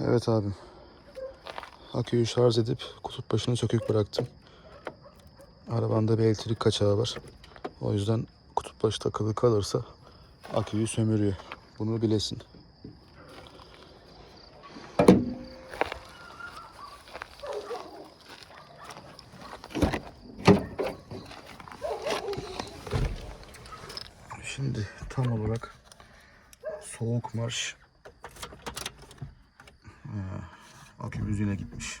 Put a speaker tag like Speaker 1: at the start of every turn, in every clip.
Speaker 1: Evet abim. Aküyü şarj edip kutup başını sökük bıraktım. Arabanda bir elektrik kaçağı var. O yüzden kutup başı takılı kalırsa aküyü sömürüyor. Bunu bilesin. Şimdi tam olarak soğuk marş Akümüz yine gitmiş.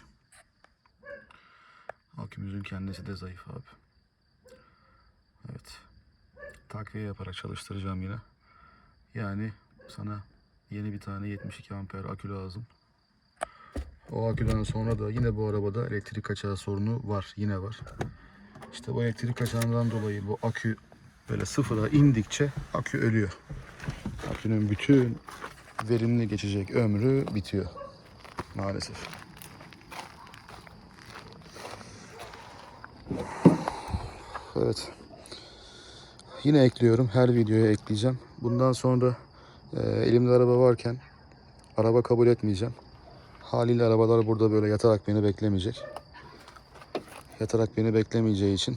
Speaker 1: Akümüzün kendisi de zayıf abi. Evet. Takviye yaparak çalıştıracağım yine. Yani sana yeni bir tane 72 amper akü lazım. O aküden sonra da yine bu arabada elektrik kaçağı sorunu var. Yine var. İşte bu elektrik kaçağından dolayı bu akü böyle sıfıra indikçe akü ölüyor. Akünün bütün verimli geçecek ömrü bitiyor. Maalesef. Evet. Yine ekliyorum. Her videoya ekleyeceğim. Bundan sonra e, elimde araba varken araba kabul etmeyeceğim. Haliyle arabalar burada böyle yatarak beni beklemeyecek. Yatarak beni beklemeyeceği için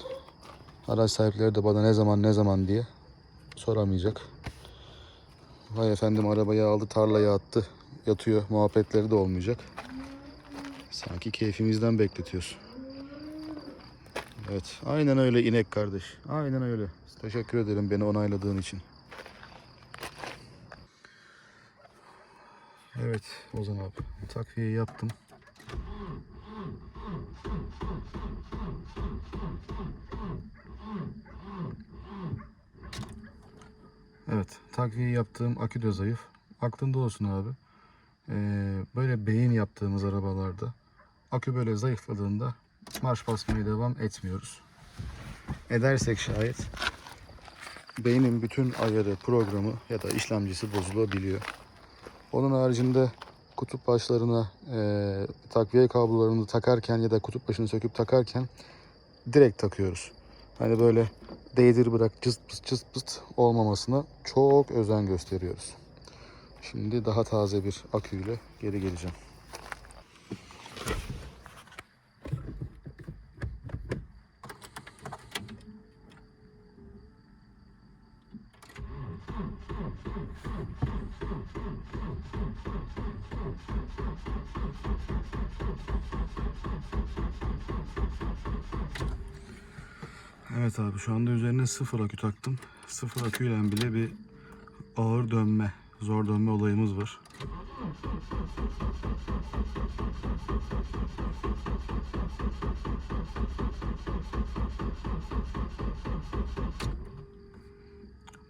Speaker 1: araç sahipleri de bana ne zaman ne zaman diye soramayacak. Vay efendim arabayı aldı tarlaya attı yatıyor muhabbetleri de olmayacak. Sanki keyfimizden bekletiyoruz. Evet aynen öyle inek kardeş. Aynen öyle. Teşekkür ederim beni onayladığın için. Evet Ozan abi takviye yaptım. Takviye yaptığım akü de zayıf. Aklında olsun abi. Ee, böyle beyin yaptığımız arabalarda akü böyle zayıfladığında marş basmaya devam etmiyoruz. Edersek şayet beynin bütün ayarı, programı ya da işlemcisi bozulabiliyor. Onun haricinde kutup başlarına e, takviye kablolarını takarken ya da kutup başını söküp takarken direkt takıyoruz. Hani böyle değdir bırak cıst pıst cıst pıst olmamasına çok özen gösteriyoruz. Şimdi daha taze bir aküyle geri geleceğim. Evet abi şu anda üzerine sıfır akü taktım. Sıfır aküyle bile bir ağır dönme, zor dönme olayımız var.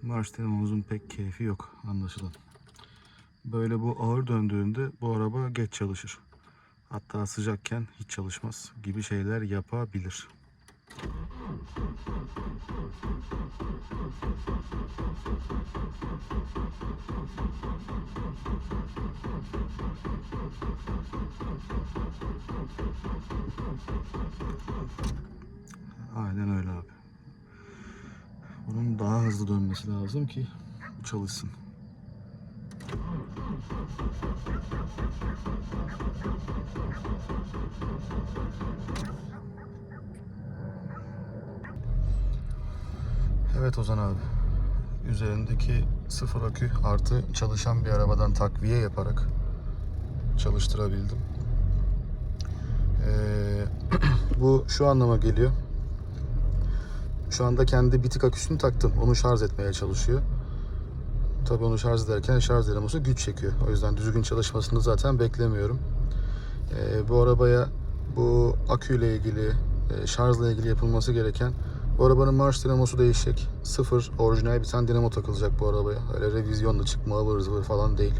Speaker 1: Marş dinamomuzun pek keyfi yok anlaşılan. Böyle bu ağır döndüğünde bu araba geç çalışır. Hatta sıcakken hiç çalışmaz gibi şeyler yapabilir. Aynen öyle abi. Bunun daha hızlı dönmesi lazım ki çalışsın. Evet Ozan abi. Üzerindeki sıfır akü artı çalışan bir arabadan takviye yaparak çalıştırabildim. Ee, bu şu anlama geliyor. Şu anda kendi bitik aküsünü taktım. Onu şarj etmeye çalışıyor. Tabii onu şarj ederken şarj dinamosu güç çekiyor. O yüzden düzgün çalışmasını zaten beklemiyorum. Ee, bu arabaya bu aküyle ilgili, e, şarjla ilgili yapılması gereken bu arabanın marş dinamosu değişecek. Sıfır orijinal bir tane dinamo takılacak bu arabaya. Öyle revizyonla çıkma ıvır zıvır falan değil.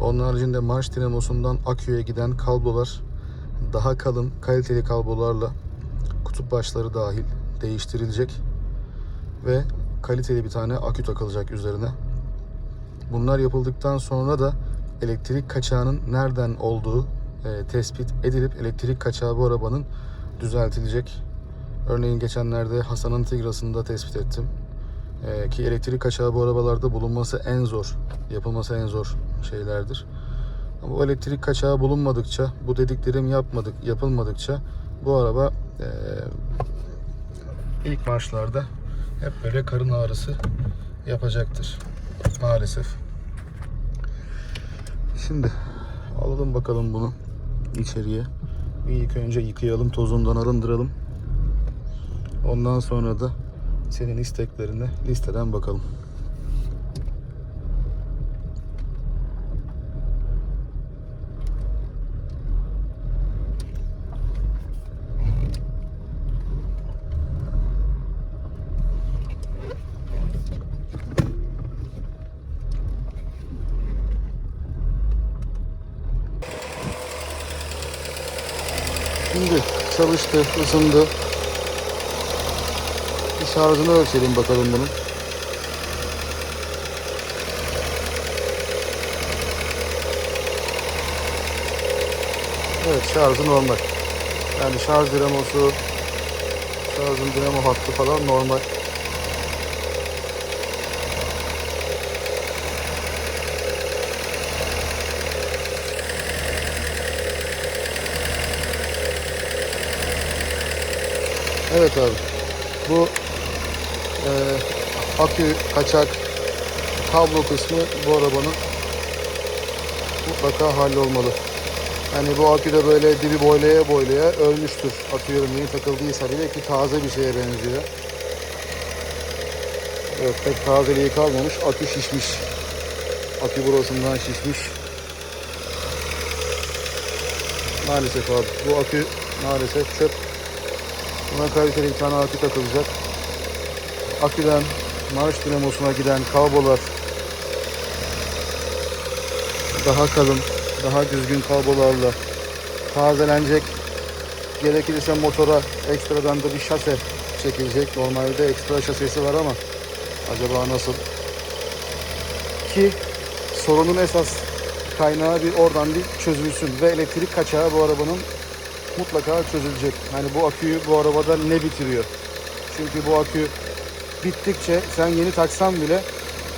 Speaker 1: Onun haricinde marş dinamosundan aküye giden kablolar daha kalın kaliteli kablolarla kutup başları dahil değiştirilecek ve kaliteli bir tane akü takılacak üzerine. Bunlar yapıldıktan sonra da elektrik kaçağının nereden olduğu e, tespit edilip elektrik kaçağı bu arabanın düzeltilecek. Örneğin geçenlerde Hasan'ın Tigras'ını da tespit ettim. Ee, ki elektrik kaçağı bu arabalarda bulunması en zor, yapılması en zor şeylerdir. Ama bu elektrik kaçağı bulunmadıkça, bu dediklerim yapmadık, yapılmadıkça bu araba eee, ilk marşlarda hep böyle karın ağrısı yapacaktır. Maalesef. Şimdi alalım bakalım bunu içeriye. Bir ilk önce yıkayalım, tozundan arındıralım. Ondan sonra da senin isteklerine listeden bakalım. Şimdi çalıştı, ısındı. Bir şarjını ölçelim bakalım bunun. Evet şarjı normal. Yani şarj dinamosu, şarjın dinamo hattı falan normal. Evet abi. Bu e, akü kaçak kablo kısmı bu arabanın mutlaka hallolmalı. Yani bu akü de böyle dibi boylaya boylaya ölmüştür. Atıyorum yeni takıldıysa bile ki taze bir şeye benziyor. Evet pek tazeliği kalmamış. Akü şişmiş. Akü burasından şişmiş. Maalesef abi. Bu akü maalesef çöp. Buna kaliteli bir tane akü takılacak. Aküden marş dinamosuna giden kablolar daha kalın, daha düzgün kablolarla tazelenecek. Gerekirse motora ekstradan da bir şase çekilecek. Normalde ekstra şasesi var ama acaba nasıl? Ki sorunun esas kaynağı bir oradan bir çözülsün ve elektrik kaçağı bu arabanın mutlaka çözülecek. Hani bu aküyü bu arabada ne bitiriyor? Çünkü bu akü bittikçe sen yeni taksan bile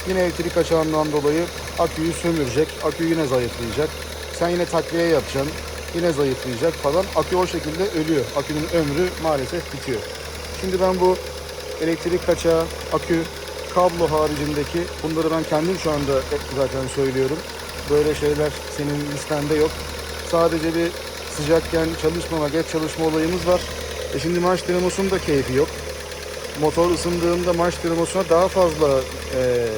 Speaker 1: yine elektrik kaçağından dolayı aküyü sömürecek. Akü yine zayıflayacak. Sen yine takviye yapacaksın. Yine zayıflayacak falan. Akü o şekilde ölüyor. Akünün ömrü maalesef bitiyor. Şimdi ben bu elektrik kaçağı, akü, kablo haricindeki bunları ben kendim şu anda zaten söylüyorum. Böyle şeyler senin listende yok. Sadece bir sıcakken çalışmama, geç çalışma olayımız var. E şimdi marş dinamosunun da keyfi yok. Motor ısındığında marş dinamosuna daha fazla e,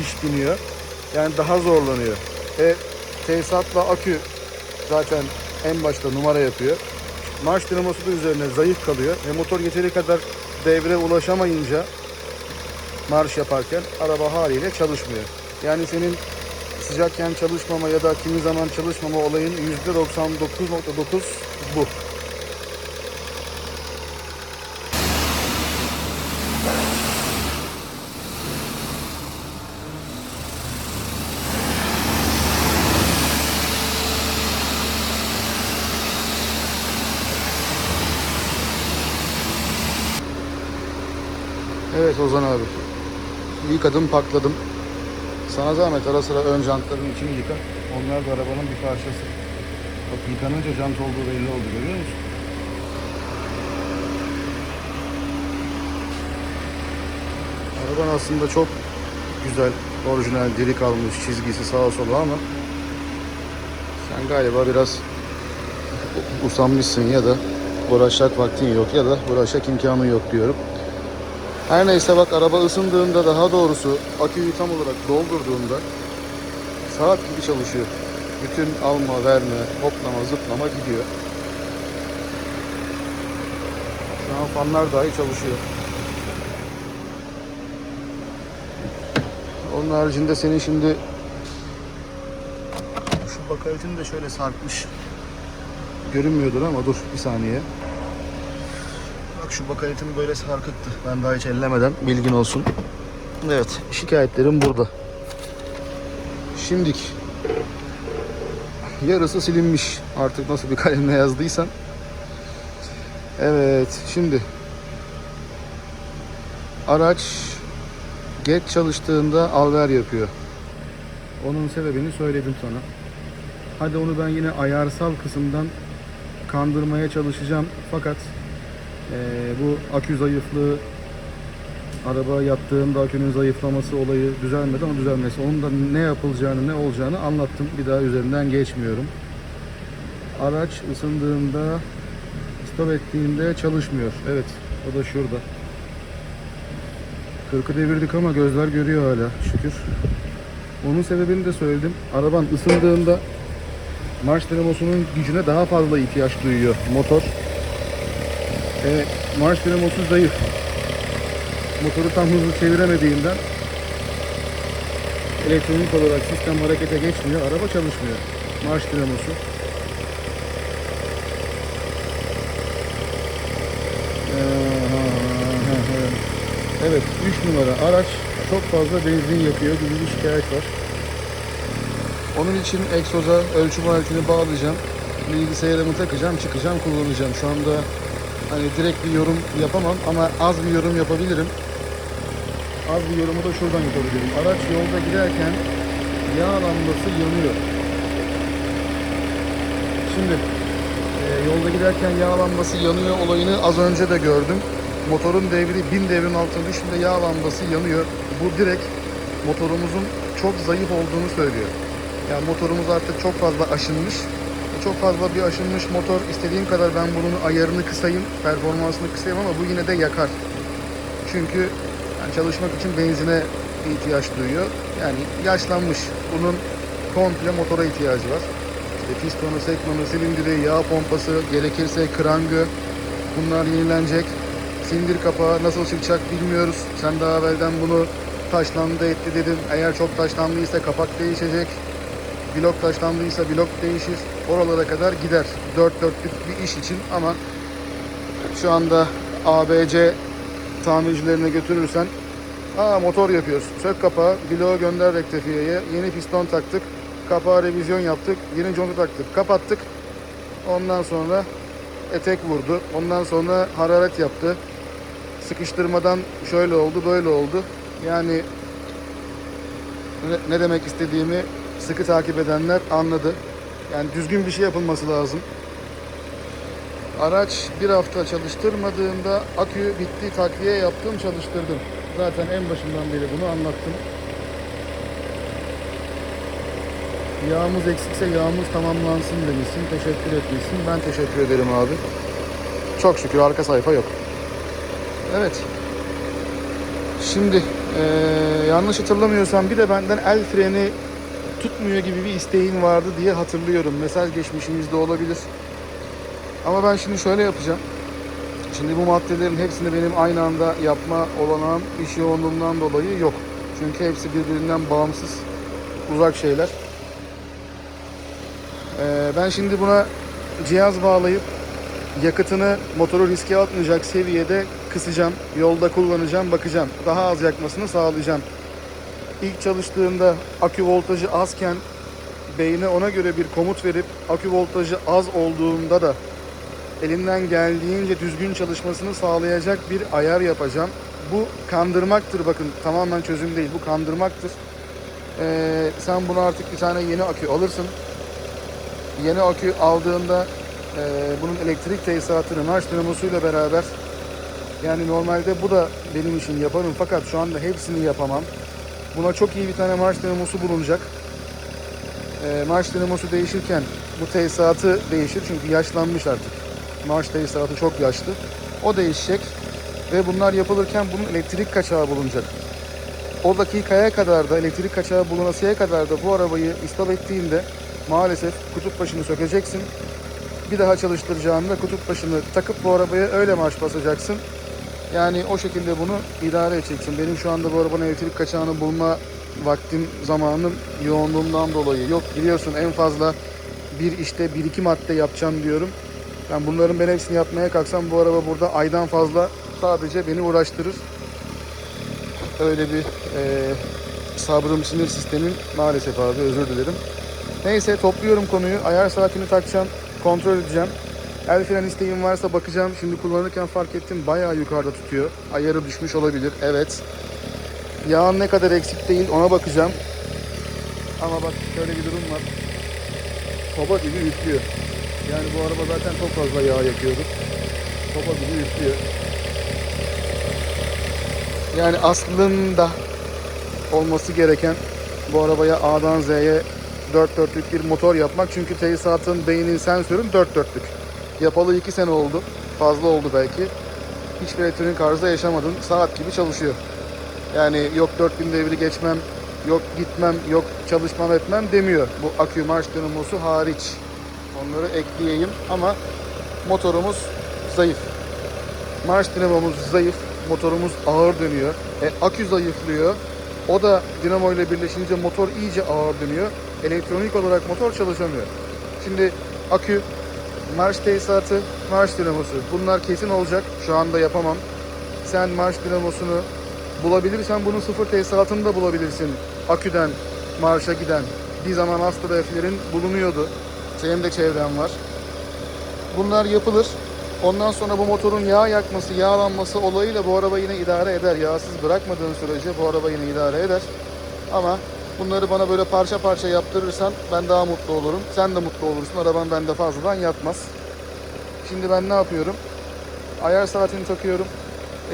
Speaker 1: iş biniyor. Yani daha zorlanıyor. E tesisatla akü zaten en başta numara yapıyor. Marş dinamosu da üzerine zayıf kalıyor. Ve motor yeteri kadar devre ulaşamayınca marş yaparken araba haliyle çalışmıyor. Yani senin sıcakken çalışmama ya da kimi zaman çalışmama olayın %99.9 bu. Evet Ozan abi. Yıkadım, pakladım. Sana zahmet ara sıra ön jantların içini yıka. Onlar da arabanın bir parçası. Bak yıkanınca jant olduğu belli oldu görüyor musun? Araban aslında çok güzel, orijinal, diri kalmış, çizgisi sağa sola ama sen galiba biraz usanmışsın ya da uğraşacak vaktin yok ya da uğraşacak imkanın yok diyorum. Her neyse bak araba ısındığında daha doğrusu aküyü tam olarak doldurduğunda saat gibi çalışıyor. Bütün alma, verme, hoplama, zıplama gidiyor. Şu an fanlar dahi çalışıyor. Onun haricinde senin şimdi şu bakaretini de şöyle sarkmış. Görünmüyordur ama dur bir saniye. Bak şu bakaretim böyle sarkıktı. Ben daha hiç ellemeden bilgin olsun. Evet şikayetlerim burada. Şimdik. Yarısı silinmiş. Artık nasıl bir kalemle yazdıysan. Evet şimdi araç geç çalıştığında alver yapıyor. Onun sebebini söyledim sana. Hadi onu ben yine ayarsal kısımdan kandırmaya çalışacağım. Fakat eee, bu akü zayıflığı araba yattığında akünün zayıflaması olayı düzelmedi ama düzelmesi. Onun da ne yapılacağını ne olacağını anlattım. Bir daha üzerinden geçmiyorum. Araç ısındığında stop ettiğinde çalışmıyor. Evet o da şurada. 40'ı devirdik ama gözler görüyor hala şükür. Onun sebebini de söyledim. Araban ısındığında marş dinamosunun gücüne daha fazla ihtiyaç duyuyor motor. E, marş dinamosu zayıf. Motoru tam hızlı çeviremediğinden elektronik olarak sistem harekete geçmiyor. Araba çalışmıyor. Marş dinamosu. Evet 3 numara araç çok fazla benzin yakıyor gibi bir şikayet var. Onun için egzoza ölçüm aletini bağlayacağım. Bilgisayarımı takacağım, çıkacağım, kullanacağım. Şu anda hani direkt bir yorum yapamam ama az bir yorum yapabilirim. Az bir yorumu da şuradan yapabilirim. Araç yolda giderken yağ lambası yanıyor. Şimdi e, yolda giderken yağ lambası yanıyor olayını az önce de gördüm. Motorun devri 1000 devrin altında şimdi yağ lambası yanıyor. Bu direkt motorumuzun çok zayıf olduğunu söylüyor. Yani motorumuz artık çok fazla aşınmış. Çok fazla bir aşınmış motor istediğim kadar ben bunun ayarını kısayım, performansını kısayım ama bu yine de yakar. Çünkü yani çalışmak için benzine ihtiyaç duyuyor. Yani yaşlanmış. Bunun komple motora ihtiyacı var. İşte pistonu, sekmanı, silindiri, yağ pompası, gerekirse krangı bunlar yenilenecek. Sindir kapağı nasıl çıkacak bilmiyoruz. Sen daha evvelden bunu taşlandı etti dedin. Eğer çok taşlandıysa kapak değişecek. Blok taşlandıysa blok değişir. Oralara kadar gider. Dört dörtlük bir iş için ama şu anda ABC tamircilerine götürürsen Aa motor yapıyoruz. Sök kapağı, bloğu gönder rektifiyeye. Yeni piston taktık. Kapağa revizyon yaptık. Yeni conta taktık. Kapattık. Ondan sonra etek vurdu. Ondan sonra hararet yaptı. Sıkıştırmadan şöyle oldu, böyle oldu. Yani ne- demek istediğimi sıkı takip edenler anladı. Yani düzgün bir şey yapılması lazım. Araç bir hafta çalıştırmadığında akü bitti, takviye yaptım, çalıştırdım. Zaten en başından beri bunu anlattım. Yağımız eksikse yağımız tamamlansın demişsin, teşekkür etmişsin. Ben teşekkür ederim abi. Çok şükür arka sayfa yok. Evet. Şimdi eee, yanlış hatırlamıyorsam bir de benden el freni tutmuyor gibi bir isteğin vardı diye hatırlıyorum. Mesaj geçmişimizde olabilir. Ama ben şimdi şöyle yapacağım. Şimdi bu maddelerin hepsini benim aynı anda yapma olanağım iş yoğunluğundan dolayı yok. Çünkü hepsi birbirinden bağımsız, uzak şeyler. Ee, ben şimdi buna cihaz bağlayıp yakıtını motoru riske atmayacak seviyede kısacağım. Yolda kullanacağım, bakacağım. Daha az yakmasını sağlayacağım. İlk çalıştığında akü voltajı azken beyne ona göre bir komut verip akü voltajı az olduğunda da elimden geldiğince düzgün çalışmasını sağlayacak bir ayar yapacağım. Bu kandırmaktır bakın tamamen çözüm değil bu kandırmaktır. Ee, sen bunu artık bir tane yeni akü alırsın. Yeni akü aldığında e, bunun elektrik tesisatını marş dinamosuyla beraber yani normalde bu da benim için yaparım fakat şu anda hepsini yapamam. Buna çok iyi bir tane marş dinamosu bulunacak. E, marş dinamosu değişirken bu tesisatı değişir çünkü yaşlanmış artık. Marş tesisatı çok yaşlı. O değişecek ve bunlar yapılırken bunun elektrik kaçağı bulunacak. O dakikaya kadar da elektrik kaçağı bulunasıya kadar da bu arabayı istop ettiğinde maalesef kutup başını sökeceksin. Bir daha çalıştıracağında kutup başını takıp bu arabaya öyle marş basacaksın. Yani o şekilde bunu idare edeceksin. Benim şu anda bu arabanın elektrik kaçağını bulma vaktim, zamanım yoğunluğumdan dolayı yok. Biliyorsun en fazla bir işte bir iki madde yapacağım diyorum. Ben bunların ben hepsini yapmaya kalksam bu araba burada aydan fazla sadece beni uğraştırır. Öyle bir e, sabrım sinir sistemim maalesef abi özür dilerim. Neyse topluyorum konuyu. Ayar saatini takacağım. Kontrol edeceğim. El fren isteğim varsa bakacağım. Şimdi kullanırken fark ettim bayağı yukarıda tutuyor. Ayarı düşmüş olabilir. Evet. Yağın ne kadar eksik değil ona bakacağım. Ama bak şöyle bir durum var. Soba gibi üflüyor. Yani bu araba zaten çok fazla yağ yakıyordu. Soba gibi üflüyor. Yani aslında olması gereken bu arabaya A'dan Z'ye 4 dörtlük bir motor yapmak. Çünkü tesisatın beynin sensörün 4 dörtlük. Yapalı 2 sene oldu. Fazla oldu belki. Hiçbir elektronik arıza yaşamadın. Saat gibi çalışıyor. Yani yok 4000 devri geçmem, yok gitmem, yok çalışmam etmem demiyor. Bu akü marş dinamosu hariç. Onları ekleyeyim ama motorumuz zayıf. Marş dinamomuz zayıf, motorumuz ağır dönüyor. E, akü zayıflıyor. O da dinamo ile birleşince motor iyice ağır dönüyor. Elektronik olarak motor çalışamıyor. Şimdi akü, marş tesisatı, marş dinamosu. Bunlar kesin olacak. Şu anda yapamam. Sen marş dinamosunu bulabilirsen bunun sıfır tesisatını da bulabilirsin. Aküden marşa giden. Bir zaman Astra F'lerin bulunuyordu. Senin de çevren var. Bunlar yapılır. Ondan sonra bu motorun yağ yakması, yağlanması olayıyla bu araba yine idare eder. Yağsız bırakmadığın sürece bu araba yine idare eder. Ama bunları bana böyle parça parça yaptırırsan ben daha mutlu olurum. Sen de mutlu olursun. Araban bende fazladan yatmaz. Şimdi ben ne yapıyorum? Ayar saatini takıyorum.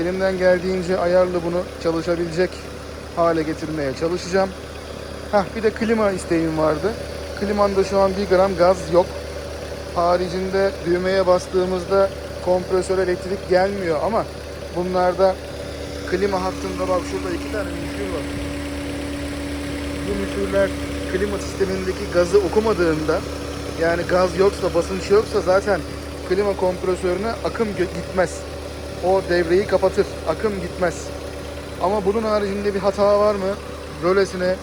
Speaker 1: Elimden geldiğince ayarlı bunu çalışabilecek hale getirmeye çalışacağım. Hah bir de klima isteğim vardı. Klimanda şu an 1 gram gaz yok. Haricinde düğmeye bastığımızda kompresör elektrik gelmiyor ama bunlarda klima hattında bak şurada iki tane mühür var. Bu mühürler klima sistemindeki gazı okumadığında yani gaz yoksa basınç yoksa zaten klima kompresörüne akım gitmez. O devreyi kapatır. Akım gitmez. Ama bunun haricinde bir hata var mı? Rölesine,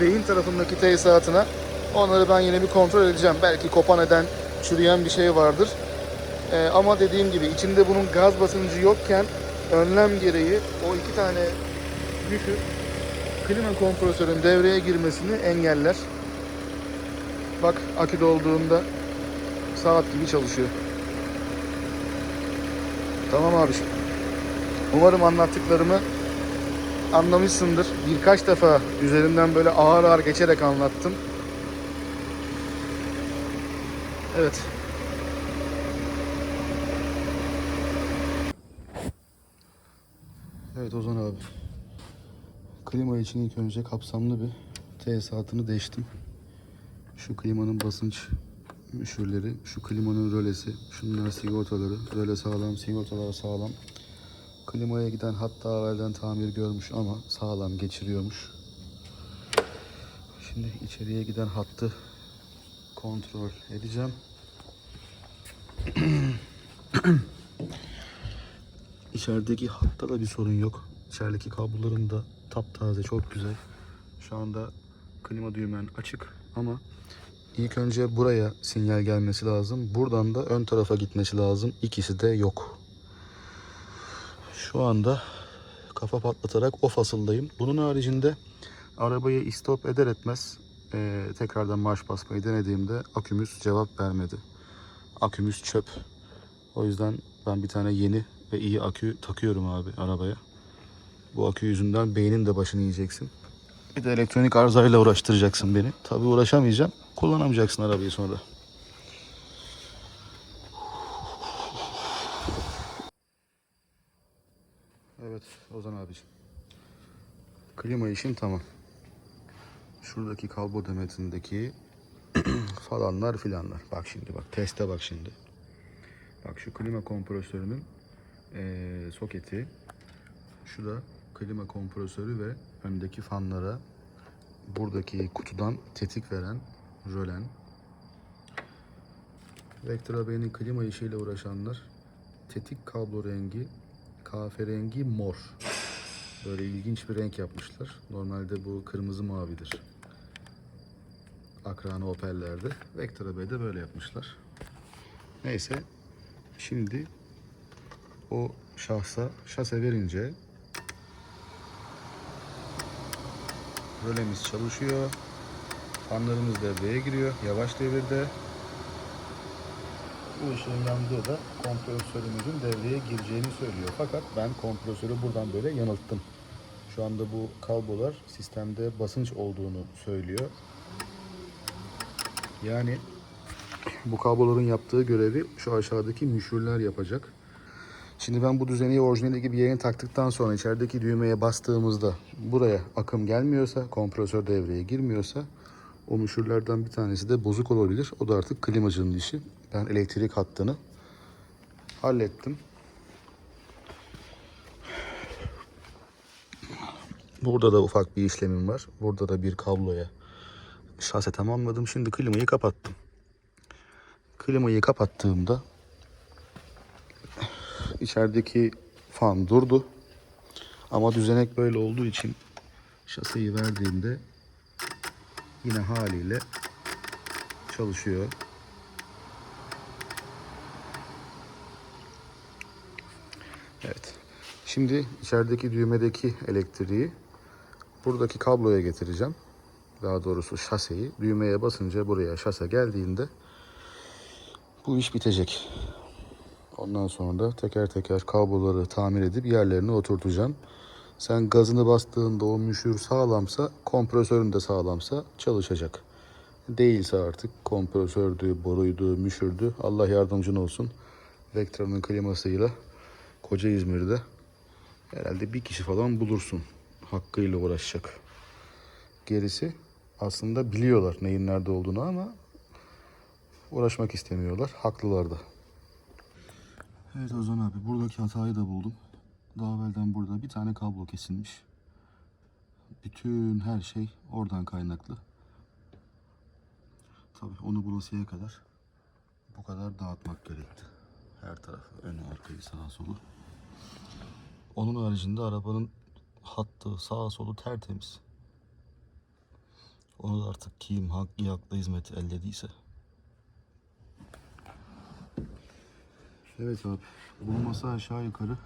Speaker 1: beyin tarafındaki tesisatına onları ben yine bir kontrol edeceğim. Belki kopan eden, çürüyen bir şey vardır. Ee, ama dediğim gibi içinde bunun gaz basıncı yokken önlem gereği o iki tane yükü klima kompresörün devreye girmesini engeller. Bak akü dolduğunda saat gibi çalışıyor. Tamam abiciğim. Umarım anlattıklarımı anlamışsındır. Birkaç defa üzerinden böyle ağır ağır geçerek anlattım. Evet. Evet Ozan abi. Klima için ilk önce kapsamlı bir tesisatını değiştim. Şu klimanın basınç müşürleri, şu klimanın rölesi, şunlar sigortaları, röle sağlam, sigortalar sağlam. Klimaya giden hatta evvelden tamir görmüş ama sağlam geçiriyormuş. Şimdi içeriye giden hattı kontrol edeceğim. İçerideki hatta da bir sorun yok. İçerideki kabloların da taptaze çok güzel. Şu anda klima düğmen açık ama ilk önce buraya sinyal gelmesi lazım. Buradan da ön tarafa gitmesi lazım. İkisi de yok. Şu anda kafa patlatarak o fasıldayım. Bunun haricinde arabayı istop eder etmez eee, tekrardan marş basmayı denediğimde akümüz cevap vermedi. Akümüz çöp. O yüzden ben bir tane yeni ve iyi akü takıyorum abi arabaya. Bu akü yüzünden beynin de başını yiyeceksin. Bir de elektronik arızayla uğraştıracaksın beni. Tabii uğraşamayacağım. Kullanamayacaksın arabayı sonra. Evet Ozan abiciğim. Klima işim tamam. Şuradaki kalbo demetindeki falanlar filanlar. Bak şimdi bak teste bak şimdi. Bak şu klima kompresörünün eee, soketi. Şu da klima kompresörü ve öndeki fanlara buradaki kutudan tetik veren rölen. Vectra Bey'in klima işiyle uğraşanlar tetik kablo rengi kahverengi mor. Böyle ilginç bir renk yapmışlar. Normalde bu kırmızı mavidir. Akranı Opel'lerde. Vectra Bey'de böyle yapmışlar. Neyse. Şimdi o şahsa şase verince rölemiz çalışıyor. Fanlarımız devreye giriyor. Yavaş devirde. Bu ışığın yandığı da kompresörümüzün devreye gireceğini söylüyor. Fakat ben kompresörü buradan böyle yanılttım. Şu anda bu kablolar sistemde basınç olduğunu söylüyor. Yani bu kabloların yaptığı görevi şu aşağıdaki müşürler yapacak. Şimdi ben bu düzeneyi orijinali gibi yerine taktıktan sonra içerideki düğmeye bastığımızda buraya akım gelmiyorsa, kompresör devreye girmiyorsa o müşürlerden bir tanesi de bozuk olabilir. O da artık klimacının işi. Ben elektrik hattını hallettim. Burada da ufak bir işlemim var. Burada da bir kabloya şase tamamladım. Şimdi klimayı kapattım. Klimayı kapattığımda içerideki fan durdu. Ama düzenek böyle olduğu için şaseyi verdiğimde yine haliyle çalışıyor. Evet. Şimdi içerideki düğmedeki elektriği buradaki kabloya getireceğim. Daha doğrusu şaseyi. Düğmeye basınca buraya şase geldiğinde bu iş bitecek. Ondan sonra da teker teker kabloları tamir edip yerlerine oturtacağım. Sen gazını bastığında o müşür sağlamsa, kompresörün de sağlamsa çalışacak. Değilse artık kompresördü, boruydu, müşürdü. Allah yardımcın olsun. Vectra'nın klimasıyla koca İzmir'de herhalde bir kişi falan bulursun hakkıyla uğraşacak. Gerisi aslında biliyorlar neyin nerede olduğunu ama uğraşmak istemiyorlar. Haklılar da. Evet Ozan abi buradaki hatayı da buldum. Daha evvelden burada bir tane kablo kesilmiş. Bütün her şey oradan kaynaklı. Tabii onu bulasıya kadar bu kadar dağıtmak gerekti. Her tarafı, önü, arkayı, sağa solu. Onun haricinde arabanın hattı, sağa solu tertemiz. Onu da artık kim hangi hakla hizmet ellediyse. Evet abi. Bulması aşağı yukarı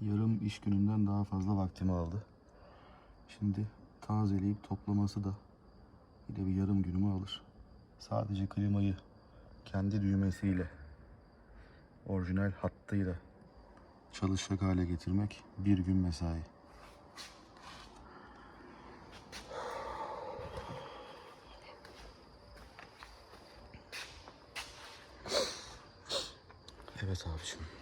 Speaker 1: yarım iş gününden daha fazla vaktimi aldı. Şimdi tazeleyip toplaması da bir de bir yarım günümü alır. Sadece klimayı kendi düğmesiyle orijinal hattıyla çalışacak hale getirmek bir gün mesai. Evet abiciğim.